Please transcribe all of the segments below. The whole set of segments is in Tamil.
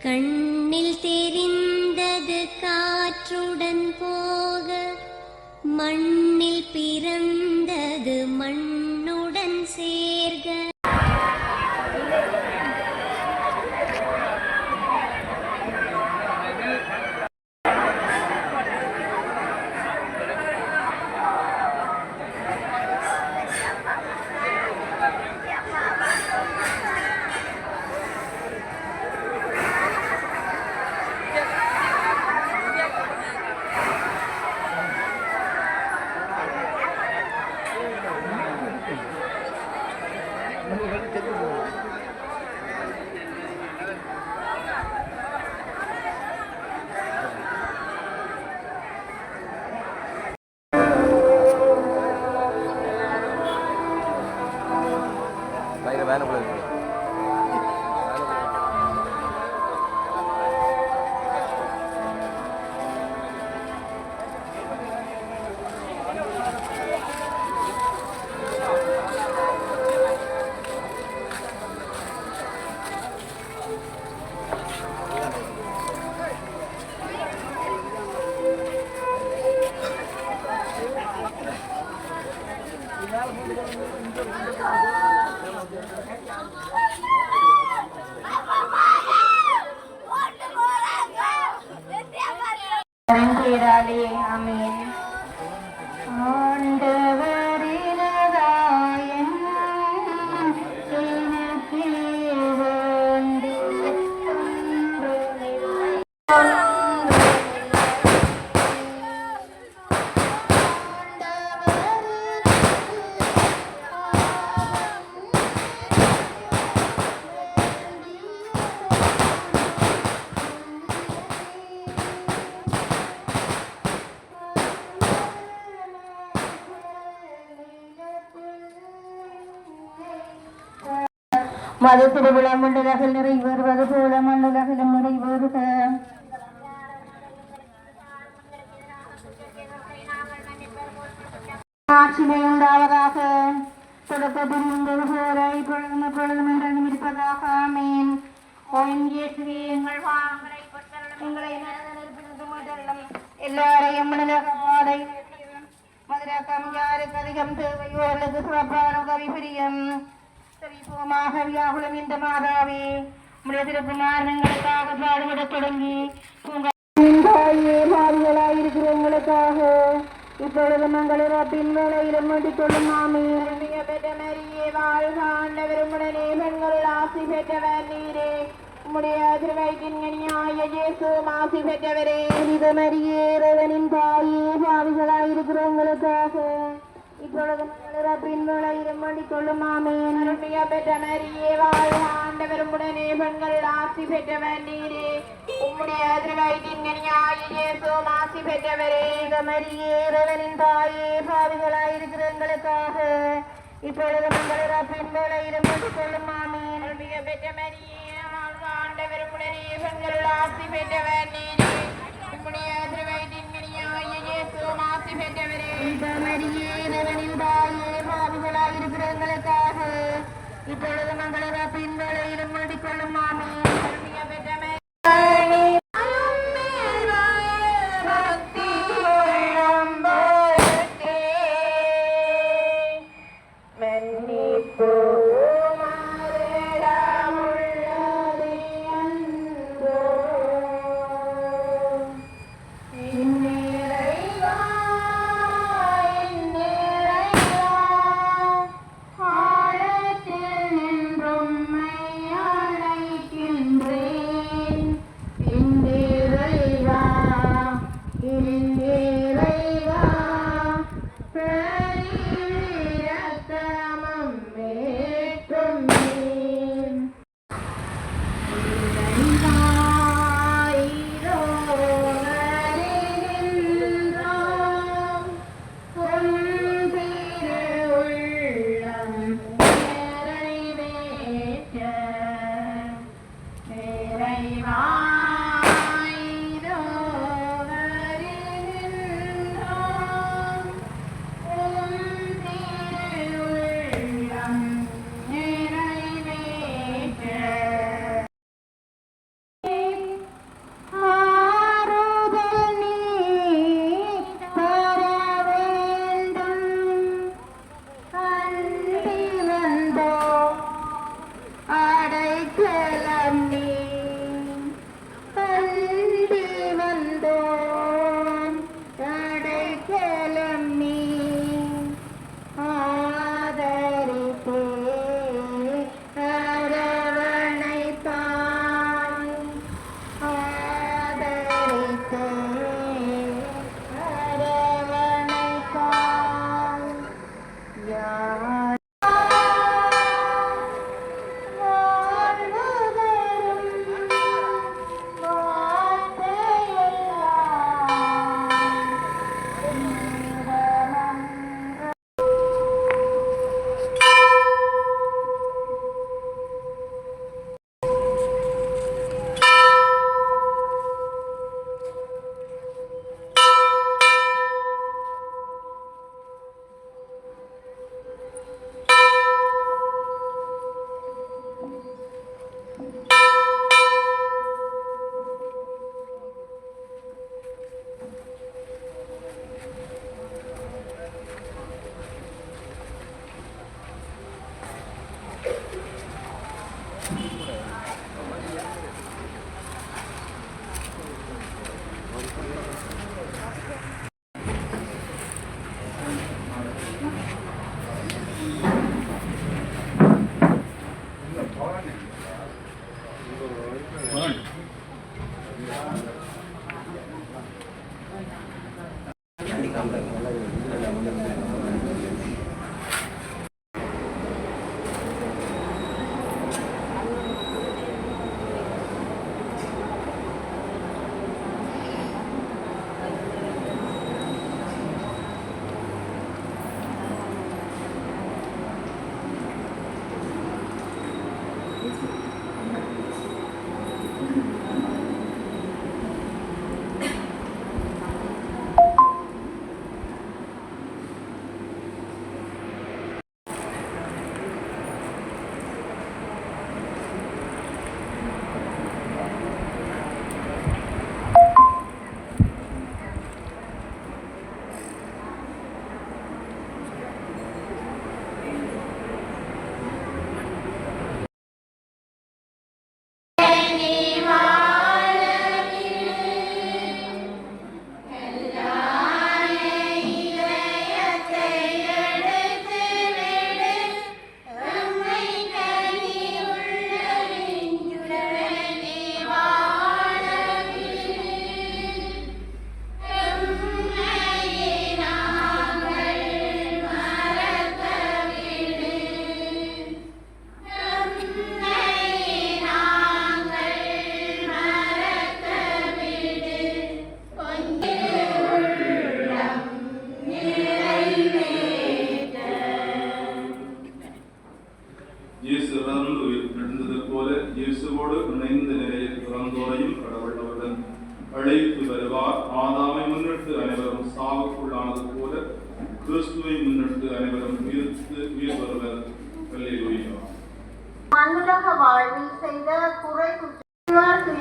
கண்ணில் தெரிந்தது காற்றுடன் போக மண்ணில் பிறந்தது பேராலே மது திருவிழா மண்டலகில் நிறைவேறுவது போல மண்டலகிலும் நிறைவேறுக ஆட்சிமை உண்டாவதாக தொடக்கத்தில் இருந்தது போல இப்பொழுதும் எப்பொழுதும் என்றும் இருப்பதாக ஆமேன் ஓம் இயேசுவே எங்கள் பாவங்களை பொறுத்தருளும், எங்களை நரகத்திலிருந்து வியாகுலம் இந்த மாதாவே உடைய திருக்குமாரங்களுக்காக பாடுபடத் தொடங்கி தாயே பாவிகளாயிருக்கிற உங்களுக்காக இப்பொழுது மங்கள் இறப்பின் வேலையிலும் வேண்டிக் கொள்ளும் மாமே பெற்ற மரியே வாழ்க ஆண்டவரும் உடனே பெண்கள் ஆசி பெற்றவர் நீரே உம்முடைய திருவைக்கின் கனியாய இயேசு ஆசி பெற்றவரே புனித மரியே இறைவனின் தாயே பாவிகளாயிருக்கிற உங்களுக்காக இப்பொழுது பின் வேளையிலும் வேண்டிக் கொள்ளும் ஆமேன். அருமைய பெற்ற மரியே வாழ்க ஆண்டவரும் உடனே பெண்கள் ஆசி பெற்றவர் நீரே. உம்முடைய திருவயிற்றின் கனியாய இயேசு ஆசி பெற்றவரே. இந்த மரியே இறைவனின் தாயே பாவிகளாயிருக்கிற எங்களுக்காக இப்பொழுது மங்கள பின் வேளையிலும் வேண்டிக் கொள்ளும் ஆமேன். அருமைய பெற்ற மரியே வாழ்க ஆண்டவரும் உடனே பெண்கள் ஆசி பெற்றவர் நீரே. உம்முடைய திருவயிற்றின் கனியாய இயேசு ஆசி இப்பொழுது மங்கள பின் வேளையிலும் வேண்டிக்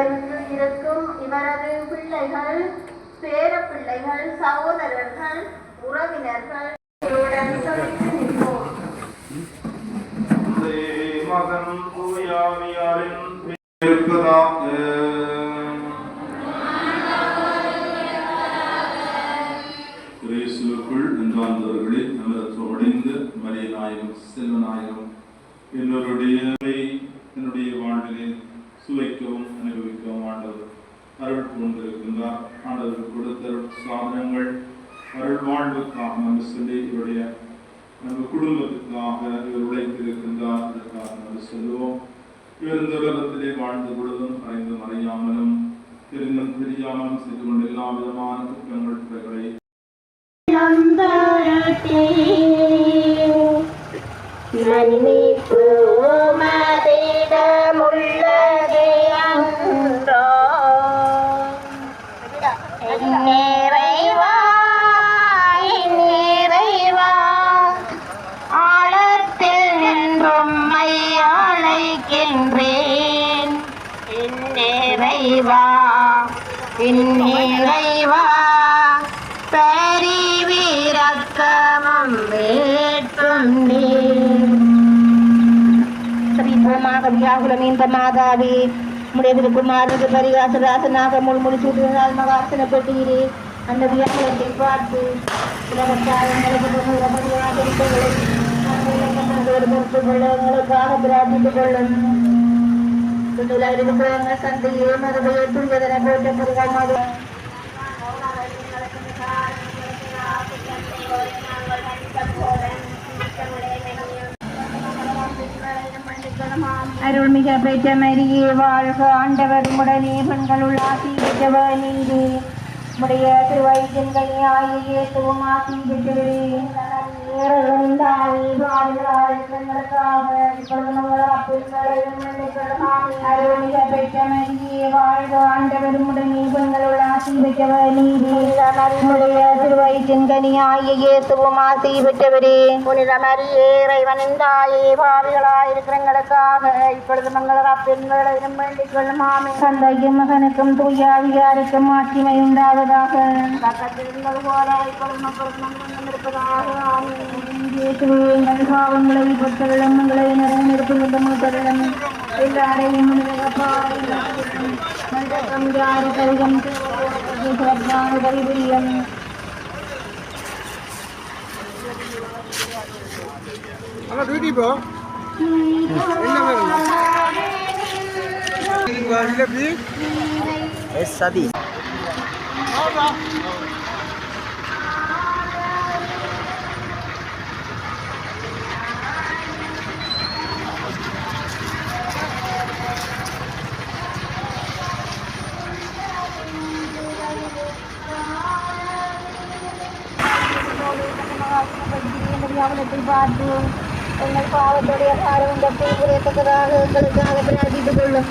இருந்து இருக்கும் இவரது பிள்ளைகள் பேர பிள்ளைகள் சகோதரர்கள் உறவினர்கள் அருள் கொண்டிருக்கின்றார். ஆண்டவர் கொடுத்த சாதனங்கள் அருள் வாழ்வுக்காக நம்ம சொல்லி இவருடைய நம்ம குடும்பத்துக்காக இவர் உழைத்திருக்கின்றார். அதற்காக நம்ம சொல்லுவோம் இவர் இந்த உலகத்திலே வாழ்ந்து பொழுதும் அறிந்தும் அறியாமலும் தெரிந்தும் தெரியாமலும் செய்து கொண்ட எல்லா விதமான குற்றங்கள் குறைகளை நன்மை என் நிறைவா, என் நிறைவா, ஆழத்தில் நின்றும் அழைக்கின்றேன் என் நிறைவா நம்முடைய திருக்குமாரனுக்கு பரிகாசராசனாக முள்முடி சூட்டினால் மகாசன பெட்டீரே அந்த வியாபாரத்தை பார்த்து உலகத்தாக பிரார்த்தித்துக் கொள்ளும். சந்தையே மறுபடிய துரியதன போட்ட முருகமாக அருள்மிக பெற்ற மரியே வாழ்க ஆண்டவர் உடனே பெண்களுள் ஆசி பெற்றவ நீரே உடைய திருவயிற்றின்களை ஆகிய துவம் பெற்றவரே பெற்றவரே புனித இறைவனின் தாயே பாவிகளாயிருக்கிறங்களுக்காக இப்பொழுது மங்கள பெண்களையும் வேண்டிக் கொள்ளும் தந்தையும் மகனுக்கும் தூயாவியாருக்கும் ஆட்சிமை உண்டாவதாக பக்கத்தில் இருந்தது போல இப்பொழுது மக்களுக்கு இருப்பதாக യേശുവേയും അനുഭാവങ്ങളെയും ഭക്തവിളമ്മങ്ങളെയും നിറഞ്ഞെടുക്കുന്നുണ്ട് മൂത്തവിളം എല്ലാവരെയും സമുദാരകരികം ശ്രദ്ധാനുപരിപുര്യം അല്ല ഡ്യൂട്ടി പോ എന്നാ വരുന്നു സതി பார்த்து எங்கள் பாவத்துடைய பாரம் தப்பி புரியத்தக்கதாக எங்களுக்காக பிரார்த்தித்துக் கொள்ளும்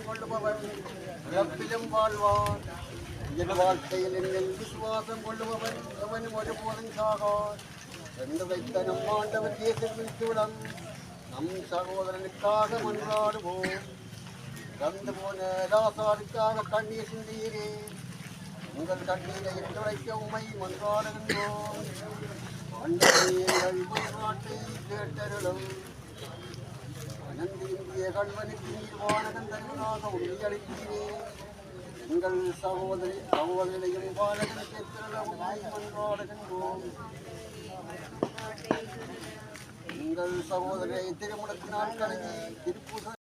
கொள்ளுபவன் இறப்பிலும் வாழ்வான் என் வாழ்க்கையில் என்னில் விசுவாசம் கொள்ளுபவன் எவனும் ஒருபோதும் சாகான் என்று வைத்த நம் ஆண்டவர் இயேசுவின் சூழம் நம் சகோதரனுக்காக மன்றாடுவோம் இறந்து போன ராசாருக்காக கண்ணீர் சிந்தீரே. உங்கள் கண்ணீரை எடுத்துரைக்க உமை மன்றாடுகின்றோம். ஆண்டவரே, எங்கள் மன்றாட்டை கேட்டருளும். அனந்த இந்திய கண்வனுக்கு நீர் தருவதாக உறுதியளித்தீரே உங்கள் சகோதரி சகோதரியும் வானகனுக்கு திருளவுமாய் மன்றாடுகின்றோம். உங்கள் சகோதரியை திருமணத்தினால் கலங்கி திருப்பூச